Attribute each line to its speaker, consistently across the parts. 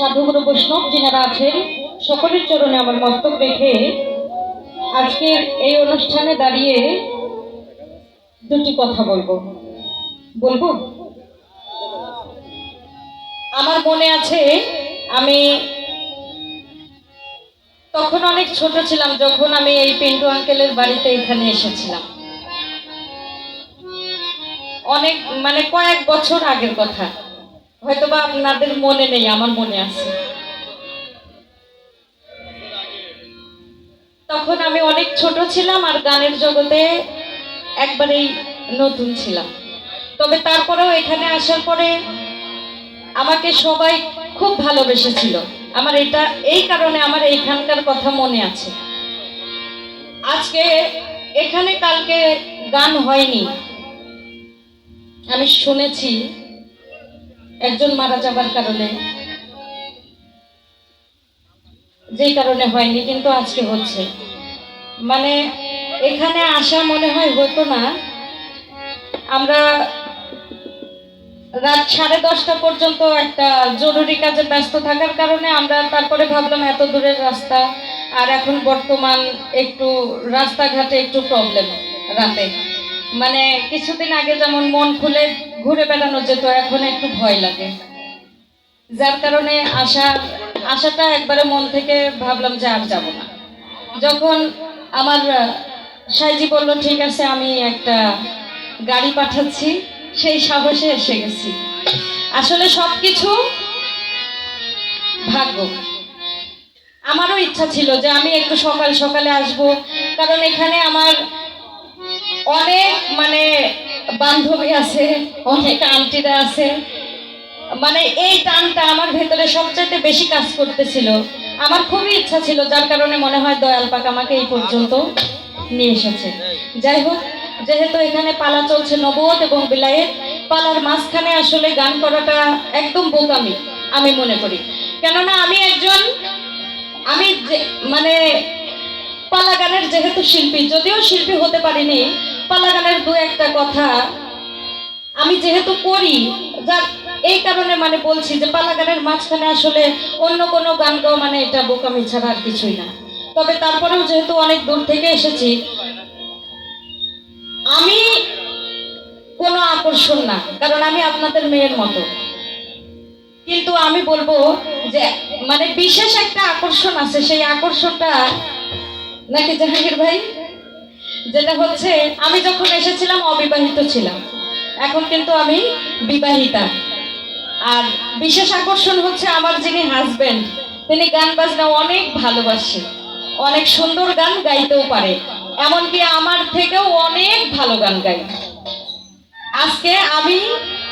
Speaker 1: সাধুগুরু বৈষ্ণব যিনারা আছেন, সকলের চরণে আমার মস্তক রেখে আজকের এই অনুষ্ঠানে দাঁড়িয়ে দুটি কথা বলব। বলব? আমার মনে আছে, আমি তখন অনেক ছোট ছিলাম, যখন আমি এই পিন্টু আঙ্কেলের বাড়িতে এখানে এসেছিলাম। অনেক মানে কয়েক বছর আগের কথা। হয়তোবা আপনাদের মনে নেই, আমার মনে আছে। তখন আমি অনেক ছোট ছিলাম আর গানের জগতে একবারেই নতুন ছিলাম। তবে তারপরেও এখানে আসার পরে আমাকে সবাই খুব ভালোবেসেছিল। আমার এটা, এই কারণে আমার এইখানকার কথা মনে আছে। আজকে এখানে কালকে গান হয়নি। আমি শুনেছি একজন মারা যাবার কারণে। যেই কারণে হয়নি, কিন্তু আজকে হচ্ছে। মানে এখানে আসা মনে হয় হতো না। আমরা রাত সাড়ে দশটা পর্যন্ত একটা জরুরি কাজে ব্যস্ত থাকার কারণে আমরা তারপরে ভাবলাম এত দূরের রাস্তা, আর এখন বর্তমান একটু রাস্তাঘাটে একটু প্রবলেম রাতে। মানে কিছুদিন আগে যেমন মন খুলে ঘুরে বেড়ানো যেত, এখন একটু ভয় লাগে। যার কারণে আসা আশাটা একবারে মন থেকে ভাবলাম যে আর যাব না। যখন আমার সাইজি বলল, ঠিক আছে, আমি একটা গাড়ি পাঠাচ্ছি। সেই সাহসে এসে গেছি। আসলে সব কিছু ভাগ্য। আমারও ইচ্ছা ছিল যে আমি একটু সকাল সকালে আসব, কারণ এখানে আমার অনেক মানে বান্ধবী আছে, অনেক আন্টিরা আছে। মানে এই টানটা আমার ভেতরে সবচাইতে বেশি কাজ করতেছিল। আমার খুবই ইচ্ছা ছিল, যার কারণে মনে হয় দয়াল পাক আমাকে এই পর্যন্ত নিয়ে এসেছে। যাই হোক, যেহেতু এখানে পালা চলছে নবদ এবং বিলায়েত, পালার মাঝখানে আসলে গান করাটা একদম বোকামি, আমি মনে করি। কেননা আমি একজন, আমি মানে পালা গানের যেহেতু শিল্পী, যদিও শিল্পী হতে পারিনি পালা গানের দু একটা কথা আমি যেহেতু করি যার এই কারণে মানে বলছি যে পালা গানের মাঝখানে আসলে অন্য কোনো গান গাও মানে এটা বোকামি ছাড়া আর কিছুই না। তবে তারপরেও যেহেতু অনেক দূর থেকে এসেছি, আমি কোনো আকর্ষণ না, কারণ আমি আপনাদের মেয়ের মতো। কিন্তু আমি বলব যে মানে বিশেষ একটা আকর্ষণ আছে, সেই আকর্ষণটা নাকি জাহাঙ্গীর ভাই? যেটা হচ্ছে, আমি যখন এসেছিলাম, অবিবাহিত ছিলাম। এখন কিন্তু আমি বিবাহিতা। আর বিশেষ আকর্ষণ হচ্ছে আমার যিনি হাজবেন্ড তিনি গান বাজনা অনেক ভালোবাসে। অনেক সুন্দর গান গাইতেও পারে। এমনকি আমার থেকেও অনেক ভালো গান গাই আজকে আমি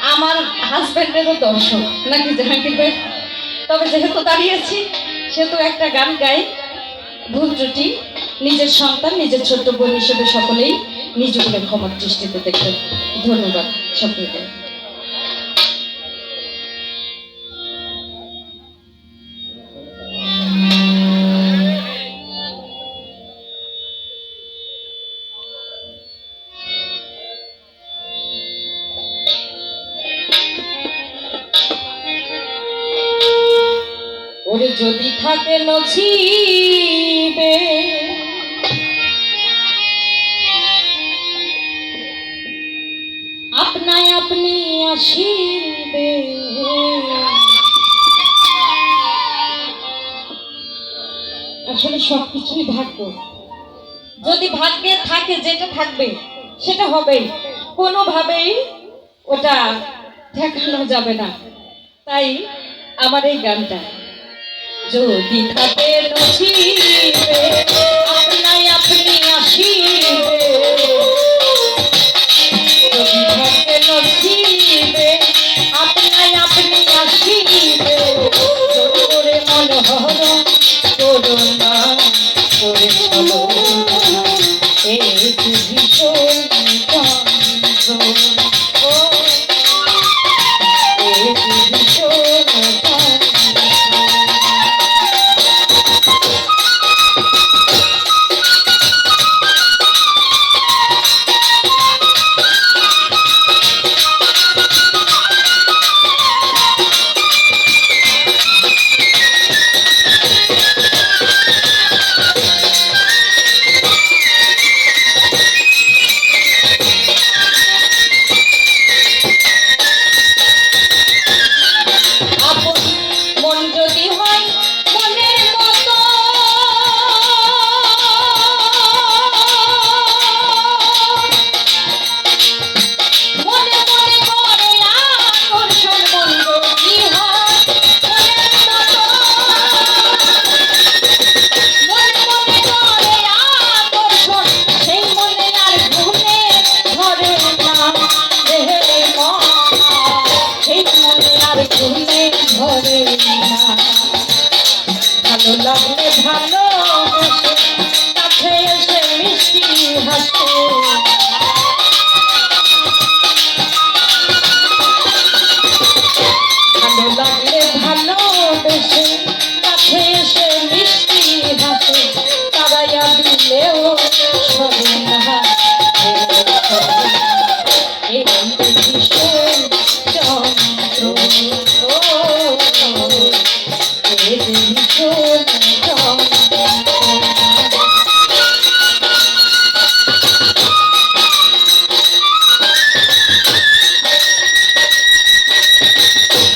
Speaker 1: আমার হাজবেন্ডেরও দর্শক, নাকি জাহাঙ্গীর তবে যেহেতু দাঁড়িয়েছি, সেহেতু একটা গান গাই, ভুল ত্রুটি। নিজের সন্তান, নিজের ছোট্ট বোন হিসেবে সকলেই নিজ বলে ক্ষমার দৃষ্টিতে দেখবেন ধন্যবাদ সকলকে। যদি থাকে নছিবে আসিবে আসলে সবকিছুই ভাগ্য। যদি ভাগ্যে থাকে, যেটা থাকবে, সেটা হবেই। কোনোভাবেই ওটা ঠেকানো যাবে না। তাই আমার এই গানটা। যদি থাকে নছিবে you